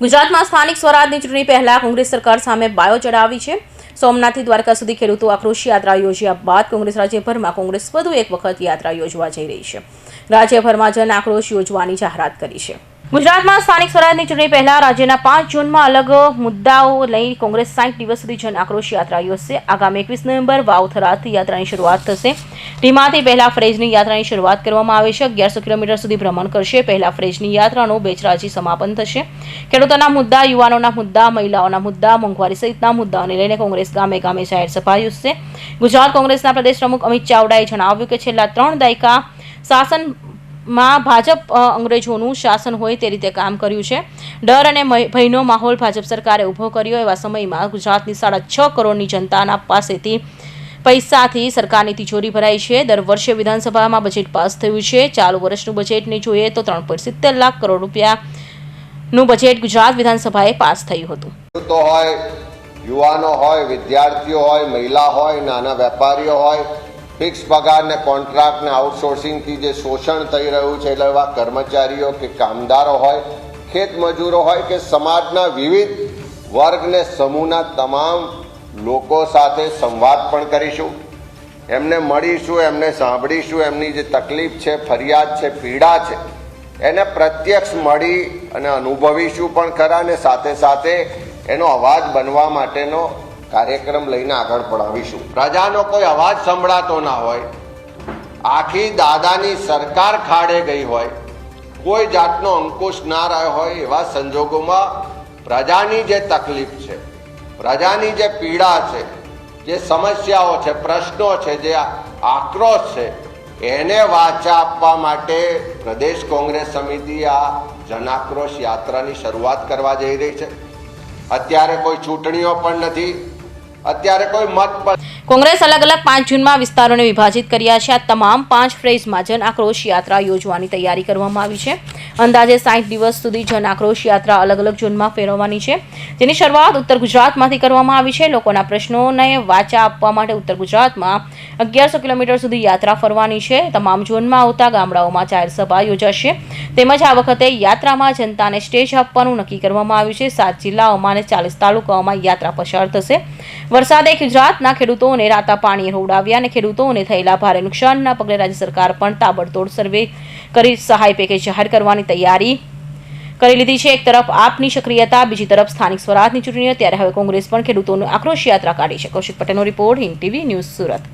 ગુજરાતમાં સ્થાનિક સ્વરાજની ચૂંટણી પહેલા કોંગ્રેસ સરકાર સામે બાયો ચડાવી છે. સોમનાથથી દ્વારકા સુધી ખેડૂતો આક્રોશ યાત્રા યોજ્યા બાદ કોંગ્રેસ રાજ્યભરમાં કોંગ્રેસ વધુ એક વખત યાત્રા યોજવા જઈ રહી છે. રાજ્યભરમાં જન આક્રોશ યોજવાની જાહેરાત કરી છે. ગુજરાતમાં સ્થાનિક સ્વરાજની ચૂંટણી પહેલા રાજ્યના પાંચ ઝોનમાં અલગ મુદ્દાઓ લઈ કોંગ્રેસ સાઠ દિવસ સુધી જન આક્રોશ યાત્રા યોજશે. આગામી એકવીસ નવેમ્બર વાવથરાથી યાત્રાની શરૂઆત થશે. ટીમાથી પહેલા ફ્રેજની યાત્રાની શરૂઆત કરવામાં આવે છે. અગિયારસો કિલોમીટર સુધી ભ્રમણ કરશે. પહેલા ફ્રેજની યાત્રાનું બેચરાજી સમાપન થશે. ખેડૂતોના મુદ્દા, યુવાનોના મુદ્દા, મહિલાઓના મુદ્દા, મોંઘવારી સહિતના મુદ્દાઓને લઈને કોંગ્રેસ ગામે ગામે જાહેર સભા યોજશે. ગુજરાત કોંગ્રેસના પ્રદેશ પ્રમુખ અમિત ચાવડાએ જણાવ્યું કે છેલ્લા ત્રણ દાયકા શાસનમાં ભાજપ અંગ્રેજોનું શાસન હોય તે રીતે કામ કર્યું છે. ડર અને ભયનો માહોલ ભાજપ સરકારે ઊભો કર્યો એવા સમયમાં ગુજરાતની સાડા છ કરોડની જનતાના પાસેથી પૈસાથી સરકારની તિજોરી ભરાઈ છે. દર વર્ષે વિધાનસભામાં બજેટ પાસ થયું છે. ચાલુ વર્ષનું બજેટને જોઈએ તો ત્રણ પોઈન્ટ લાખ કરોડ રૂપિયાનું બજેટ ગુજરાત વિધાનસભાએ પાસ થયું હતું. યુવાનો હોય, વિદ્યાર્થીઓ હોય, મહિલા હોય, નાના વેપારીઓ હોય ફિક્સ પગાર ને કોન્ટ્રાક્ટ ને આઉટસોર્સિંગથી જે શોષણ થઈ રહ્યું છે, એટલે એવા કર્મચારીઓ કે કામદારો હોય, ખેત મજૂરો હોય કે સમાજના વિવિધ વર્ગ ને સમૂહના તમામ લોકો સાથે સંવાદ પણ કરીશું. એમને મળીશું, એમને સાંભળીશું, એમની જે તકલીફ છે, ફરિયાદ છે, પીડા છે, એને પ્રત્યક્ષ મળી અને અનુભવીશું પણ ખરા અને સાથે સાથે એનો અવાજ બનવા માટેનો કાર્યક્રમ લઈને આગળ પડાવીશું. પ્રજાનો કોઈ અવાજ સંભળાતો ના હોય. આખી દાદાની સરકાર ખાડે ગઈ હોય. કોઈ જાતનો અંકુશ ના રહ્યો હોય એવા સંજોગોમાં પ્રજાની જે તકલીફ છે પ્રજાની જે પીડા છે, જે સમસ્યાઓ છે, પ્રશ્નો છે, જે આક્રોશ છે, એને વાચા આપવા માટે પ્રદેશ કોંગ્રેસ સમિતિ આ જનાક્રોશ યાત્રાની શરૂઆત કરવા જઈ રહી છે. અત્યારે કોઈ ચૂંટણીઓ પણ નથી. કોંગ્રેસ અલગ અલગ પાંચ જૂનમાં વિસ્તારોને વિભાજિત કર્યા છે. આ તમામ પાંચ ફ્રેઝમાં જન આક્રોશ યાત્રા યોજવાની તૈયારી કરવામાં આવી છે. અંદાજે સાઠ દિવસ સુધી જન આક્રોશ યાત્રા અલગ અલગ ઝોનમાં ફેરવવાની છે. જેની શરૂઆત ઉત્તર ગુજરાતમાંથી કરવામાં આવી છે. લોકોના પ્રશ્નોને વાચા આપવા માટે ઉત્તર ગુજરાતમાં અગિયારસો કિલોમીટર સુધી યાત્રા ફરવાની છે. તમામ ઝોનમાં આવતા ગામડાઓમાં જાહેર સભા યોજાશે. તેમજ આ વખતે યાત્રામાં જનતાને સ્ટેજ આપવાનું નક્કી કરવામાં આવ્યું છે. સાત જિલ્લાઓમાં અને ચાલીસ તાલુકાઓમાં યાત્રા પસાર થશે. વરસાદે ગુજરાતના ખેડૂતોને રાતા પાણી રોડાવ્યા અને ખેડૂતોને થયેલા ભારે નુકસાનના પગલે રાજ્ય સરકાર પણ તાબડતોડ સર્વે કરી સહાય પેકેજ જાહેર કરવાની તૈયારી કરી લીધી છે. એક તરફ આપની સક્રિયતા, બીજી તરફ સ્થાનિક સ્વરાજની ચૂંટણીઓ. ત્યારે હવે કોંગ્રેસ પણ ખેડૂતોનો આક્રોશ યાત્રા કાઢી છે. કૌશિક પટેલનો report Hind TV news Surat.